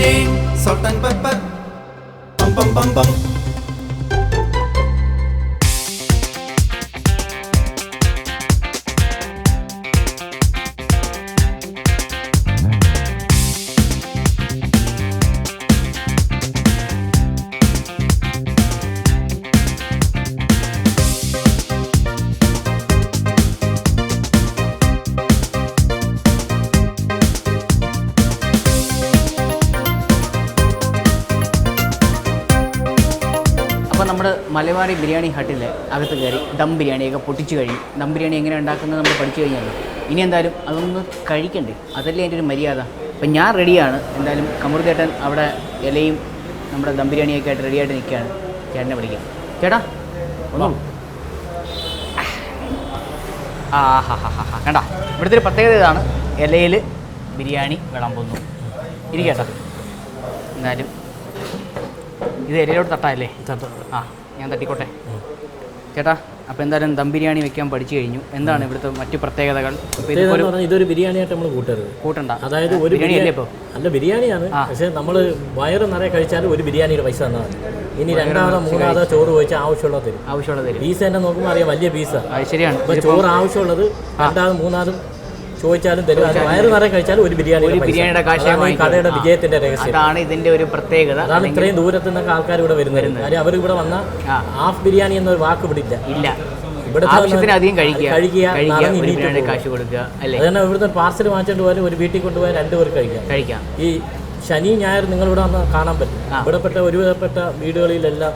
Eastern salt and pepper. Bum bum bum bum. അപ്പോൾ നമ്മൾ മലബാറി ബിരിയാണി ഹട്ടിൽ അകത്ത് കയറി ദം ബിരിയാണിയൊക്കെ പൊട്ടിച്ച് കഴിഞ്ഞു ദം ബിരിയാണി എങ്ങനെ ഉണ്ടാക്കുന്നത് നമ്മൾ പഠിച്ചു കഴിഞ്ഞല്ലോ. ഇനി എന്തായാലും അതൊന്ന് കഴിക്കണ്ടേ? അതല്ലേ എന്റെ ഒരു മര്യാദ? അപ്പം ഞാൻ റെഡിയാണ്. എന്തായാലും കമ്പൂർത്തേട്ടൻ അവിടെ ഇലയും നമ്മുടെ ദം ബിരിയാണിയൊക്കെ ആയിട്ട് റെഡിയായിട്ട് നിൽക്കുകയാണ്. ചേട്ടനെ വിളിക്കാം. ചേട്ടാ ഒന്നോ ആ ഹാ ഹാ ഹാ ഹാ കണ്ട? ഇവിടുത്തെ ഒരു പ്രത്യേകത ഇതാണ്. ഇലയിൽ ബിരിയാണി വിളമ്പുന്നു. ഇരിക്കട്ടോ എന്നാലും ഇത് എരയിലോട്ട് തട്ടാല്ലേ ആ ഞാൻ തട്ടിക്കോട്ടെ. ചേട്ടാ അപ്പോൾ എന്തായാലും ദം ബിരിയാണി വെക്കാൻ പഠിച്ചു കഴിഞ്ഞു. എന്താണ് ഇവിടുത്തെ മറ്റു പ്രത്യേകതകൾ? ഇതൊരു ബിരിയാണിയായിട്ട് നമ്മൾ കൂട്ടരുത്. കൂട്ടണ്ട. അതായത് ഒരു ബിരിയാണി അല്ലേ നല്ല ബിരിയാണിയാണ്. പക്ഷേ നമ്മൾ വയറ് നിറയെ കഴിച്ചാൽ ഒരു ബിരിയാണിയുടെ പൈസ തന്നാൽ ഇനി രണ്ടാമതോ മൂന്നാമതോ ചോറ് ചോദിച്ചാൽ ആവശ്യമുള്ളത് തരും. ആവശ്യമുള്ളത് തരും. പീസ് തന്നെ നോക്കുമ്പോൾ അറിയാം വലിയ പീസാണ് ശരിയാണ്. ചോറ് ആവശ്യമുള്ളത് രണ്ടാമതും മൂന്നാമതും ചോദിച്ചാലും തരും. അത് വയറ് നിറയെ കഴിച്ചാലും ഒരു ബിരിയാണി ഒരു ബിരിയാണിയുടെ കാശേ കടയുടെ വിജയത്തിന്റെ രഹസ്യം. അതാണ് ഇതിന്റെ ഒരു പ്രത്യേകത. അതാണ് ഇത്രയും ദൂരത്തു നിന്നൊക്കെ ആൾക്കാർ ഇവിടെ വരുന്നത്. കാര്യം അവർ ഇവിടെ വന്ന. ഹാഫ് ബിരിയാണി എന്നൊരു വാക്ക് ഇവിടെ ഇല്ല. ആവശ്യത്തിന് അധികം കഴിക്കുക. കഴിക്കുക. കാശ് കൊടുക്കുക അല്ലേ? അത് തന്നെ പാർസൽ വാങ്ങിച്ചിട്ട് പോയാലും ഒരു വീട്ടിൽ കൊണ്ടുപോയാൽ രണ്ടുപേർ കഴിക്കാം. കഴിക്കാം. ഈ ശനി ഞായർ നിങ്ങളിവിടെ വന്ന് കാണാൻ പറ്റും. ഇവിടെപ്പെട്ട ഒരുവിധപ്പെട്ട വീടുകളിലെല്ലാം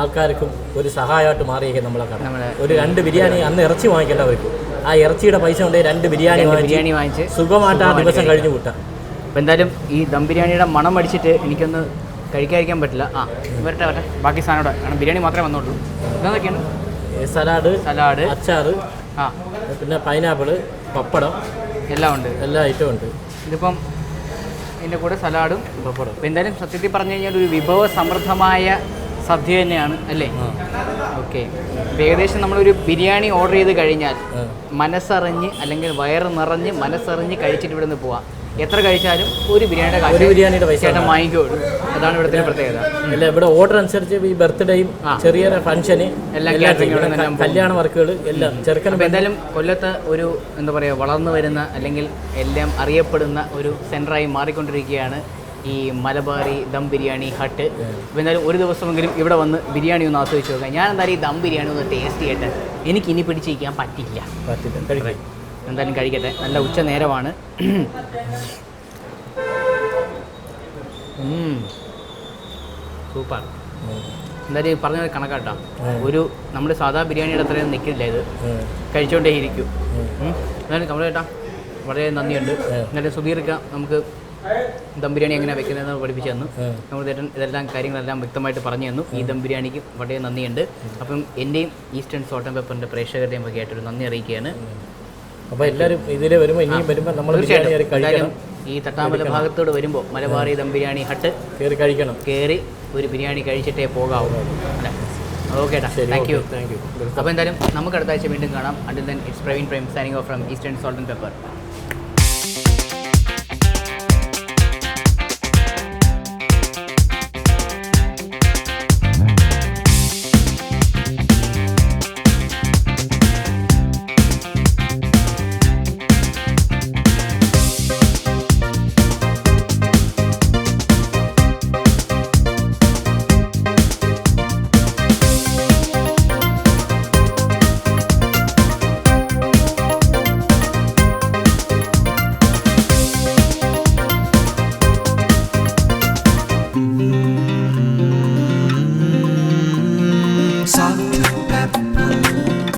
ആൾക്കാർക്കും ഒരു സഹായമായിട്ട് മാറിയേക്കും നമ്മളെ കാണാൻ ഒരു രണ്ട് ബിരിയാണി അന്ന് ഇറച്ചി വാങ്ങിക്കേണ്ടവർക്ക് ആ ഇറച്ചിയുടെ പൈസ കൊണ്ട് രണ്ട് ബിരിയാണി ബിരിയാണി വാങ്ങിച്ച് സുഖമായിട്ട് ആ ദിവസം കഴിഞ്ഞു കൂട്ടാം. അപ്പോൾ എന്തായാലും ഈ ദം ബിരിയാണിയുടെ മണം അടിച്ചിട്ട് എനിക്കൊന്ന് കഴിക്കാതിരിക്കാൻ പറ്റില്ല. ആ വരട്ടെ വരട്ടെ. ബാക്കി സാധനം കാരണം ബിരിയാണി മാത്രമേ വന്നുള്ളൂ ഇതെന്തൊക്കെയാണ്? സലാഡ് സലാഡ് അച്ചാർ ആ. പിന്നെ പൈനാപ്പിൾ പപ്പടം എല്ലാം ഉണ്ട്. എല്ലാ ഐറ്റം ഉണ്ട്. ഇതിപ്പം ഇതിന്റെ കൂടെ സലാഡും പപ്പടം. എന്തായാലും സത്യത്തിൽ പറഞ്ഞു കഴിഞ്ഞാൽ ഒരു വിഭവ സമൃദ്ധമായ സദ്യ തന്നെയാണ് അല്ലേ? ഓക്കെ. ഏകദേശം നമ്മളൊരു ബിരിയാണി ഓർഡർ ചെയ്ത് കഴിഞ്ഞാൽ. മനസ്സറിഞ്ഞ് അല്ലെങ്കിൽ വയറ് നിറഞ്ഞ് മനസ്സറിഞ്ഞ് കഴിച്ചിട്ട് ഇവിടെ നിന്ന് പോവാം. എത്ര കഴിച്ചാലും ഒരു ബിരിയാണിയുടെ കാശ് ബിരിയാണിയുടെ പൈസ ചേട്ടൻ വാങ്ങിക്കോളൂ. അതാണ് ഇവിടുത്തെ പ്രത്യേകത. അല്ല ഇവിടെ ഓർഡർ അനുസരിച്ച് ഈ ബർത്ത്ഡേയും. ചെറിയ ഫംഗ്ഷന് എല്ലാം കല്യാണ വർക്കുകൾ എല്ലാം ചെറുക്കൻ എന്തായാലും കൊല്ലത്ത് ഒരു എന്താ പറയുക വളർന്നു വരുന്ന അല്ലെങ്കിൽ എല്ലാം അറിയപ്പെടുന്ന ഒരു സെന്ററായി മാറിക്കൊണ്ടിരിക്കുകയാണ് ഈ മലബാറി ദം ബിരിയാണി ഹട്ട്. അപ്പോൾ എന്തായാലും ഒരു ദിവസമെങ്കിലും ഇവിടെ വന്ന് ബിരിയാണി ഒന്ന് ആസ്വദിച്ച് നോക്കാം. ഞാൻ എന്തായാലും ഈ ദം ബിരിയാണി ഒന്ന് ടേസ്റ്റ് ചെയ്യട്ടെ. എനിക്ക് ഇനി പിടിച്ചിരിക്കാൻ പറ്റില്ല. പറ്റില്ല. എന്തായാലും കഴിക്കട്ടെ. നല്ല ഉച്ച നേരമാണ്. സൂപ്പർ. എന്തായാലും പറഞ്ഞ കണക്കാട്ടോ. ഒരു നമ്മുടെ സാധാ ബിരിയാണിയുടെ അത്രയും നിൽക്കില്ല ഇത്. കഴിച്ചുകൊണ്ടേ ഇരിക്കും എന്തായാലും കമലേട്ടാ വളരെ നന്ദിയുണ്ട്. എന്നാലും സുധീർക്ക നമുക്ക് ദം ബിരിയാണി എങ്ങനെ വെക്കുന്നതെന്ന് പഠിപ്പിച്ചു തന്നു. നമ്മൾ ചേട്ടൻ ഇതെല്ലാം കാര്യങ്ങളെല്ലാം വ്യക്തമായിട്ട് പറഞ്ഞു തന്നു. ഈ ദം ബിരിയാണിക്ക് വളരെ നന്ദിയുണ്ട്. അപ്പം എന്റെയും ഈസ്റ്റേൺ സോൾട്ട് ആൻഡ് പെപ്പറിന്റെ പ്രേക്ഷകരുടെയും ഒക്കെ ആയിട്ടൊരു നന്ദി അറിയിക്കുകയാണ്. അപ്പോൾ എല്ലാവരും ഇതിൽ വരുമ്പോൾ ഇനിയും വരുമ്പോൾ നമ്മൾ തീർച്ചയായിട്ടും. ഈ തട്ടാമല ഭാഗത്തോട് വരുമ്പോൾ മലബാറി ദം ബിരിയാണി ഹട്ട് കയറി കഴിക്കണം. കയറി ഒരു ബിരിയാണി കഴിച്ചിട്ടേ പോകാവൂ. അല്ലേ? ഓക്കെ ഡാ താങ്ക് യു താങ്ക് യു അപ്പോൾ എന്തായാലും നമുക്ക് അടുത്ത ആഴ്ച വീണ്ടും കാണാം. Until then it's Praveen prime signing off from Eastern salt and pepper